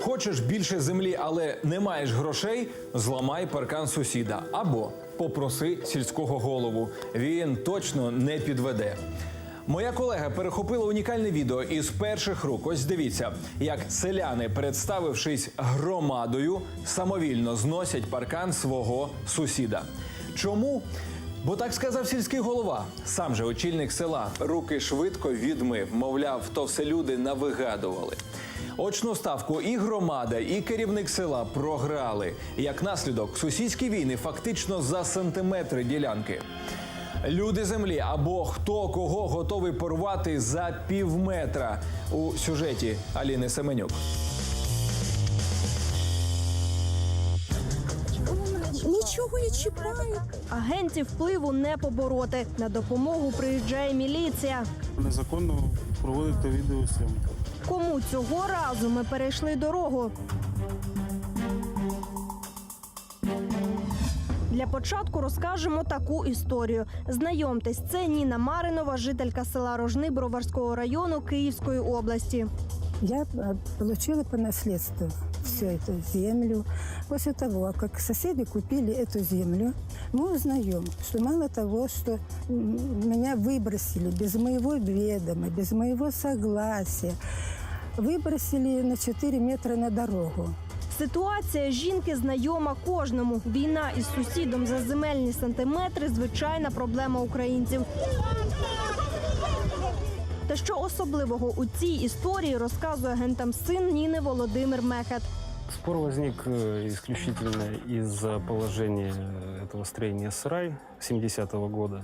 Хочеш більше землі, але не маєш грошей, зламай паркан сусіда або попроси сільського голову. Він точно не підведе. Моя колега перехопила унікальне відео із перших рук. Ось дивіться, як селяни, представившись громадою, самовільно зносять паркан свого сусіда. Чому? Бо так сказав сільський голова. Сам же очільник села руки швидко відмив. Мовляв, то все люди навигадували. Очну ставку і громада, і керівник села програли. Як наслідок, сусідські війни фактично за сантиметри ділянки. Люди землі або хто кого готовий порвати за півметра у сюжеті Аліни Семенюк. Нічого не чіпаю. Агентів впливу не побороти. На допомогу приїжджає міліція. Незаконно проводити відеозйомку. Кому цього разу ми перейшли дорогу? Для початку розкажемо таку історію. Знайомтесь, це Ніна Маринова, жителька села Рожни Броварського району Київської області. Я э, получила по наследству всю эту землю. После того, как соседи купили эту землю, мы узнаем, что мало того, что м, меня выбросили без моего ведома, без моего согласия, выбросили на 4 метра на дорогу. Ситуація жінки знайома кожному. Війна із сусідом за земельні сантиметри звичайна проблема українців. Та що особливого у цій історії розказує агентам син Ніни Володимир Мехет. Спор возник э, исключительно из-за положения этого строения сарай 70-го года.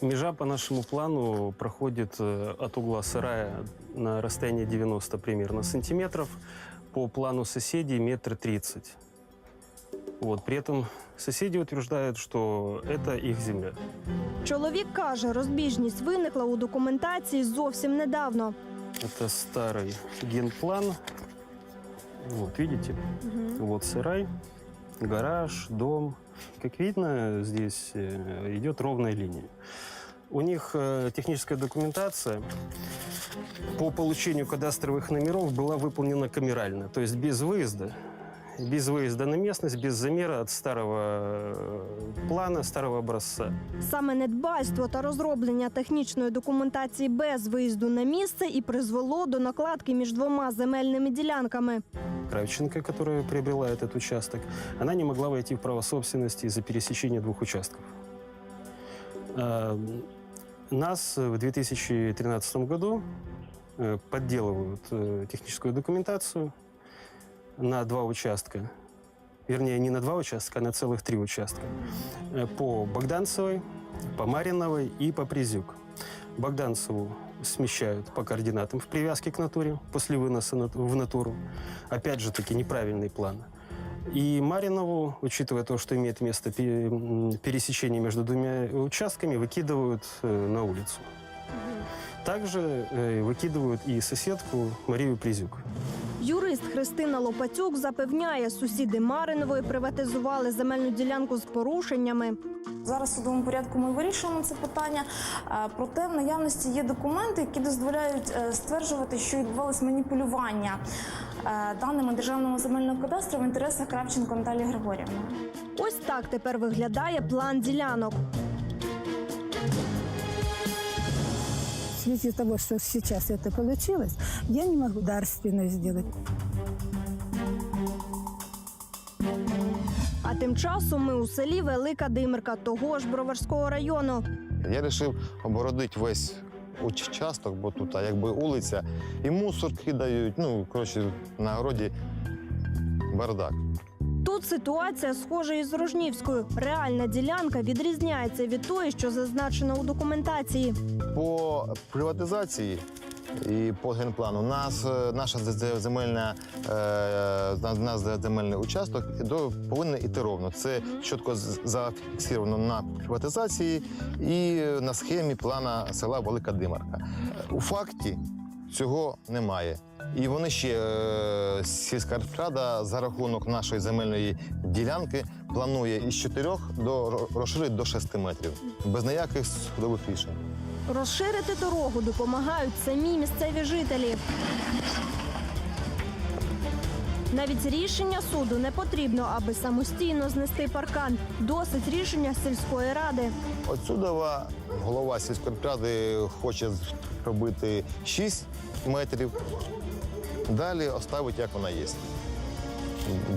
Межа по нашему плану проходит э, от угла сарая на расстоянии 90 примерно сантиметров, по плану соседей метр тридцать. Вот, при этом соседи утверждают, что это их земля. Чоловік каже, розбіжність виникла у документації зовсім недавно. Это старый генплан. Вот, видите? Вот сарай, гараж, дом. Как видно, здесь э, идет ровная линия. У них э, техническая документация по получению кадастровых номеров была выполнена камерально, то есть без выезда. Без выезда на местность, без замера от старого э, плана, старого образца. Саме недбальство та розроблення технічної документації без виїзду на місце і призвело до накладки між двома земельними ділянками. Кравченко, которая приобрела этот участок, она не могла войти в право собственности из-за пересечения двух участков. А, Нас в 2013 году э, подделывают э, техническую документацию на два участка. Вернее, не на два участка, а на целых три участка. Э, По Богданцевой, по Мариновой и по Призюк. Богданцеву смещают по координатам в привязке к натуре после выноса в натуру. Опять же таки неправильный план. И Маринову, учитывая то, что имеет место пересечение между двумя участками, выкидывают э, на улицу. Также э, выкидывают и соседку Марию Призюк. Юрист Христина Лопатюк запевняє, сусіди Маринової приватизували земельну ділянку з порушеннями. Зараз в судовому порядку ми вирішуємо це питання. Е, Проте в наявності є документи, які дозволяють е, стверджувати, що відбувалось маніпулювання е, даними державного земельного кадастру в інтересах Кравченко Наталії Григорівни. Ось так тепер виглядає план ділянок. Связи того, что сейчас это получилось, я не могу дарственную сделать. А тим часом ми у селі Велика Димирка того ж Броварського району. Я вирішив обгородити весь участок, бо тут а, якби вулиця, і мусор кидають. Ну, коротше, на городі бардак. Тут ситуація схожа із Рожнівською. Реальна ділянка відрізняється від тої, що зазначено у документації. По приватизації і по генплану нас, е, наша зе- зе- земельна, е, наш земельний участок до, повинен іти ровно. Це чітко зафіксовано на приватизації і на схемі плана села Велика Димарка. У факті цього немає. І вони ще е, сільська рада за рахунок нашої земельної ділянки планує із 4 до розширити до 6 метрів без ніяких судових рішень. Розширити дорогу допомагають самі місцеві жителі. Навіть рішення суду не потрібно, аби самостійно знести паркан. Досить рішення сільської ради. Отсюдова голова сільської ради хоче робити 6 метрів. Далі оставить, як вона є.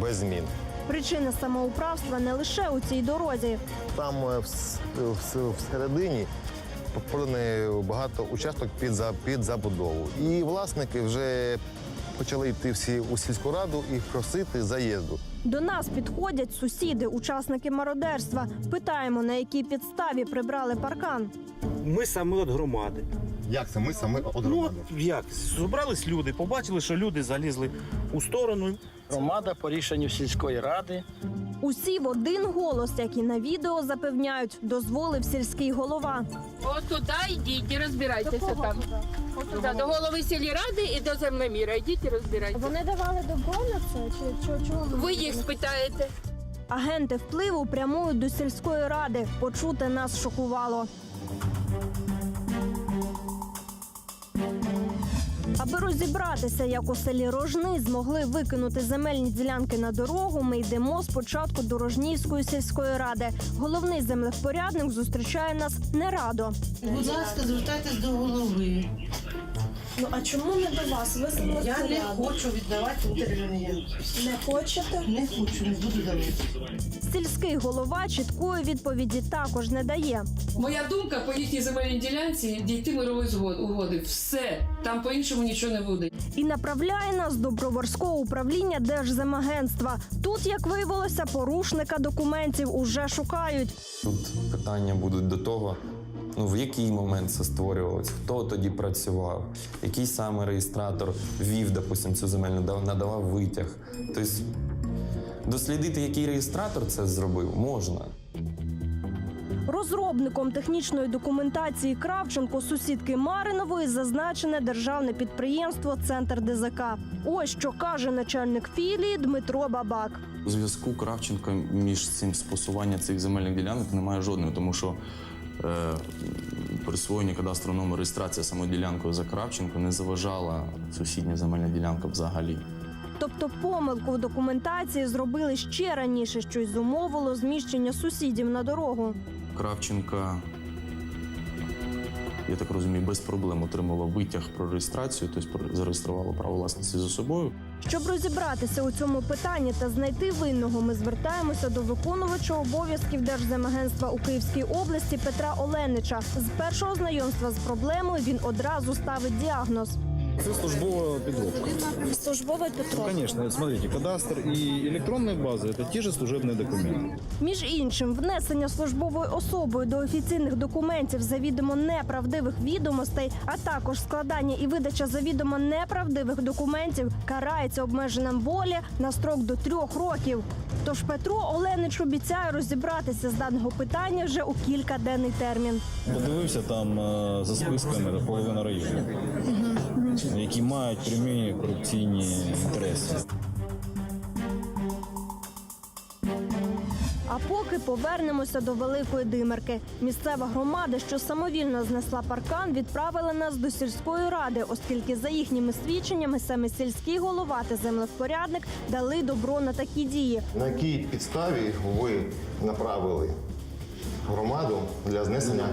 Без змін. Причина самоуправства не лише у цій дорозі. Там е, вс- вс- всередині проданий багато участок під, за- під забудову. І власники вже почали йти всі у сільську раду і просити заїзду. До нас підходять сусіди, учасники мародерства. Питаємо, на якій підставі прибрали паркан. Ми саме від громади. Як це ми саме Ну як? Зібрались люди, побачили, що люди залізли у сторону. Громада по рішенню сільської ради Усі в один голос, як і на відео запевняють, дозволив сільський голова. От туди йдіть і розбирайтеся там. Туди, до голови сільради і до землеміра. Йдіть і розбирайтеся. Вони давали добро на це? Чи чого? Ви їх спитаєте. Агенти впливу прямують до сільської ради. Почути нас шокувало. Аби розібратися, як у селі Рожни змогли викинути земельні ділянки на дорогу, ми йдемо спочатку до Рожнівської сільської ради. Головний землевпорядник зустрічає нас не радо. Будь ласка, звертайтесь до голови. Ну а чому не до вас? Ви Я не хочу віддавати утримання. не хочете? Не хочу, не буду давати. Сільський голова чіткої відповіді також не дає. Моя думка по їхній земельній ділянці дійти мирової згод- угоди. Все там по-іншому нічого не буде. і направляє нас до Броварського управління Держземагентства. Тут, як виявилося, порушника документів уже шукають. Тут питання будуть до того, ну в який момент це створювалось, хто тоді працював, який саме реєстратор ввів, допустим, цю земельну надавав витяг. Тобто дослідити, який реєстратор це зробив, можна. Розробником технічної документації Кравченко сусідки Маринової зазначене державне підприємство Центр ДЗК. Ось що каже начальник філії Дмитро Бабак. У зв'язку Кравченка між цим спосування цих земельних ділянок немає жодного, тому що присвоєння кадастрового номеру реєстрація самою ділянкою за Кравченко не заважала сусідня земельна ділянка взагалі. Тобто помилку в документації зробили ще раніше, що й зумовило зміщення сусідів на дорогу. Кравченка, я так розумію, без проблем отримала витяг про реєстрацію, тобто зареєструвала право власності за собою. Щоб розібратися у цьому питанні та знайти винного, ми звертаємося до виконувача обов'язків Держземагентства у Київській області Петра Оленича. З першого знайомства з проблемою він одразу ставить діагноз. Це службова підробка. Службовий Петро. Конечно, смотрите, кадастр и электронная база – это те же служебные документы. Між іншим, внесення службовою особою до офіційних документів завідомо неправдивих відомостей, а також складання і видача завідомо неправдивих документів карається обмеженням волі на строк до трьох років. Тож Петро Оленич обіцяє розібратися з даного питання вже у кількаденний термін. Подивився там е, за списками до половина районів, які мають прямі корупційні інтереси. А поки повернемося до великої димерки. Місцева громада, що самовільно знесла паркан, відправила нас до сільської ради, оскільки за їхніми свідченнями саме сільський голова та землевпорядник дали добро на такі дії. На якій підставі ви направили громаду для знесення?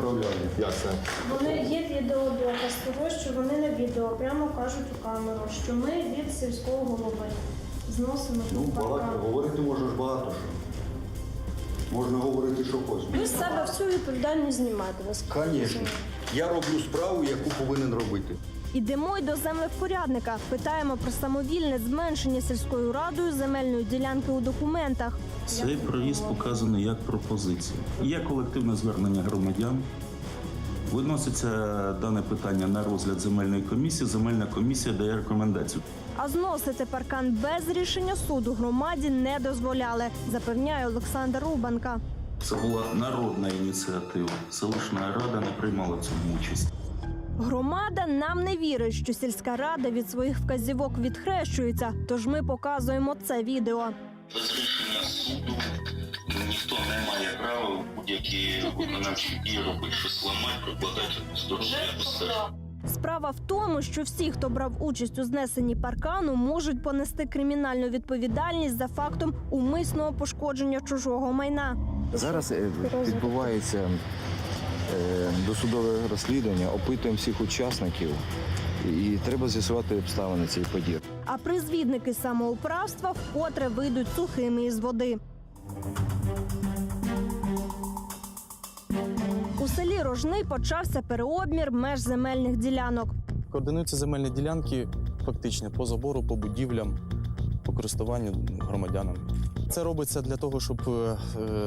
Як це? Вони є відеодоказ того, що вони на відео прямо кажуть у камеру, що ми від сільського голови зносимо тут паркан. Говорити можеш багато що. Можна говорити, що хочеш. Ви з себе всю відповідальність знімаєте. Звісно. Я роблю справу, яку повинен робити. Ідемо й до землевпорядника. Питаємо про самовільне зменшення сільською радою земельної ділянки у документах. Цей проїзд показаний як пропозиція. Є колективне звернення громадян. Виноситься дане питання на розгляд земельної комісії. Земельна комісія дає рекомендацію. А зносити паркан без рішення суду громаді не дозволяли, запевняє Олександр Рубанка. Це була народна ініціатива. Селищна рада не приймала в цьому участь. Громада нам не вірить, що сільська рада від своїх вказівок відхрещується. Тож ми показуємо це відео. Без рішення суду ніхто не має права будь-які виконавчі дії робити, щось ламати, прокладати якусь дорогу, якусь Справа в тому, що всі, хто брав участь у знесенні паркану, можуть понести кримінальну відповідальність за фактом умисного пошкодження чужого майна. Зараз е, відбувається досудове розслідування, опитуємо всіх учасників і треба з'ясувати обставини цієї події. А призвідники самоуправства вкотре вийдуть сухими із води. У селі Рожни почався переобмір меж земельних ділянок. Координуються земельні ділянки фактично по забору, по будівлям, по користуванню громадянам. Це робиться для того, щоб е,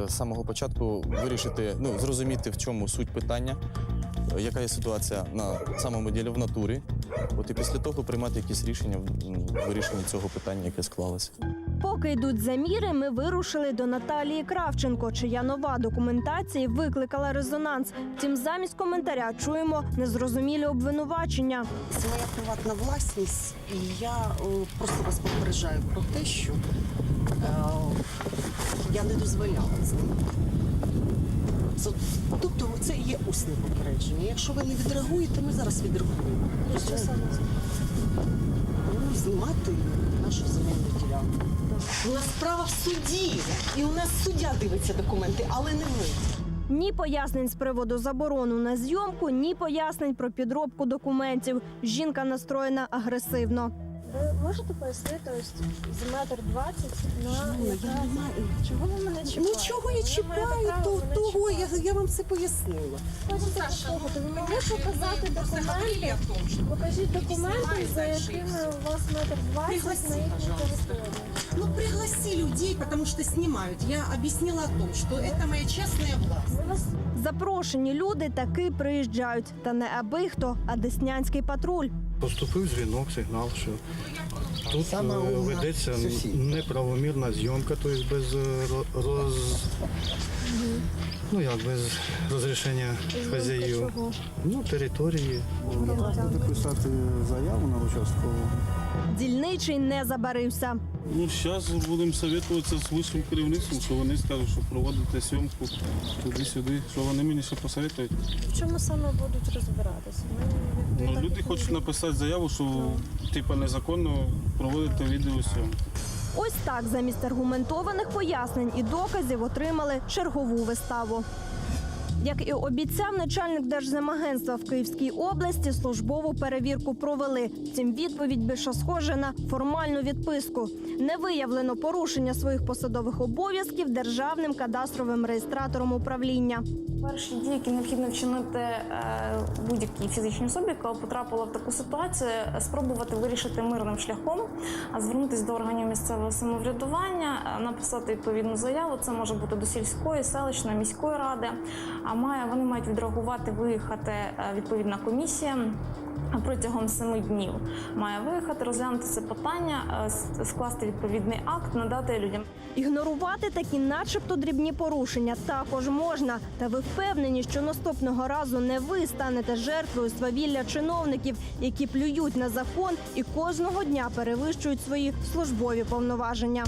з самого початку вирішити, ну зрозуміти, в чому суть питання, е, яка є ситуація на самому ділі в натурі. От і після того приймати якісь рішення в вирішенні цього питання, яке склалося. Поки йдуть заміри, ми вирушили до Наталії Кравченко, чия нова документація викликала резонанс. Втім, замість коментаря чуємо незрозумілі обвинувачення. Це моя приватна власність, і я о, просто вас попереджаю про те, що е, я не дозволяла це. Це- Тобто це є усне попередження. Якщо ви не відреагуєте, ми зараз відреагуємо. Ну, знімати нашу земельну ділянку. У нас справа в суді, і у нас суддя дивиться документи, але не ми. Ні пояснень з приводу заборону на зйомку, ні пояснень про підробку документів. Жінка настроєна агресивно. Ви можете пояснити ось за метр двадцять на Ну, я не маю. чого ви мене чіпаєте? Нічого я чіпаю, то, того, я, я вам це пояснила. Хочете послухати? Ви могли показати документи? Покажіть документи, за якими у вас метр двадцять на їхній території. Ну, пригласи людей, потому что снимают. Я объяснила о том, что это моя частная власть. Запрошені люди таки приїжджають. Та не аби хто, а деснянський патруль. Поступив дзвінок, сигнал, що тут Саме е, ведеться неправомірна зйомка, тобто без е, ро- роз... ну як, без розрішення хазяїв. Ну, території. Буде писати заяву на участкову. Дільничий не забарився. Ну, зараз будемо советуватися з вищим керівництвом, що вони скажуть, що проводити зйомку туди-сюди, що вони мені ще посоветують. В чому саме будуть розбиратися? Ну, люди хочуть написати заяву, що типа незаконно проводити відеозйомку. Ось так замість аргументованих пояснень і доказів отримали чергову виставу. Як і обіцяв начальник Держземагентства в Київській області, службову перевірку провели. Втім, відповідь більше схожа на формальну відписку. Не виявлено порушення своїх посадових обов'язків державним кадастровим реєстратором управління. Перші дії, які необхідно вчинити е, будь-якій фізичній особі, яка потрапила в таку ситуацію, спробувати вирішити мирним шляхом, а звернутися до органів місцевого самоврядування, е, написати відповідну заяву. Це може бути до сільської, селищної, міської ради. А має вони мають відреагувати, виїхати е, відповідна комісія. Протягом семи днів має виїхати, розглянути це питання, е, скласти відповідний акт, надати людям. Ігнорувати такі, начебто, дрібні порушення також можна. Та ви впевнені, що наступного разу не ви станете жертвою свавілля чиновників, які плюють на закон і кожного дня перевищують свої службові повноваження.